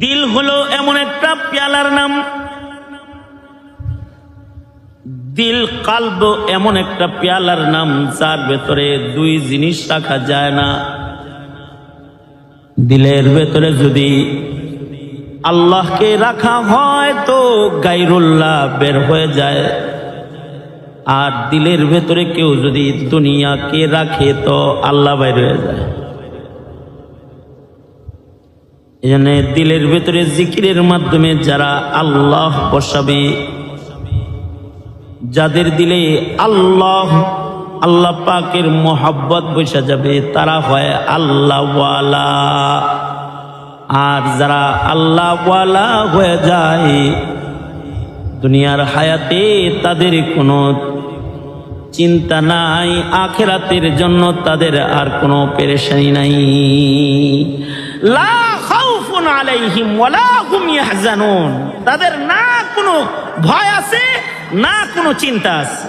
দিল হলো এমন একটা পেয়ালার নাম। দিল কালব এমন একটা পেয়ালার নাম, যার ভেতরে দুই জিনিস রাখা যায় না। দিলের ভেতরে যদি আল্লাহকে রাখা হয় তো গাইরুল্লাহ বের হয়ে যায়। আর দিলের ভেতরে কেউ যদি দুনিয়াকে রাখে তো আল্লাহ বাইর হয়ে যায়। এজন্য দিলের ভেতরে জিকিরের মাধ্যমে যারা আল্লাহ বসাবে, যাদের দিলে আল্লাহ আল্লাহ পাকের মোহাব্বত বসে যাবে, তারা হয় আল্লাহওয়ালা। আর যারা আল্লাহওয়ালা হয়ে যায়, দুনিয়ার হায়াতে তাদের কোনো চিন্তা নাই, আখেরাতের জন্য তাদের আর কোনো পেরেশানি নাই। লা খাউফুন আলাইহিম ওয়ালা হুম ইয়াহজানুন। তাদের না কোনো ভয় আছে না কোনো চিন্তা আছে।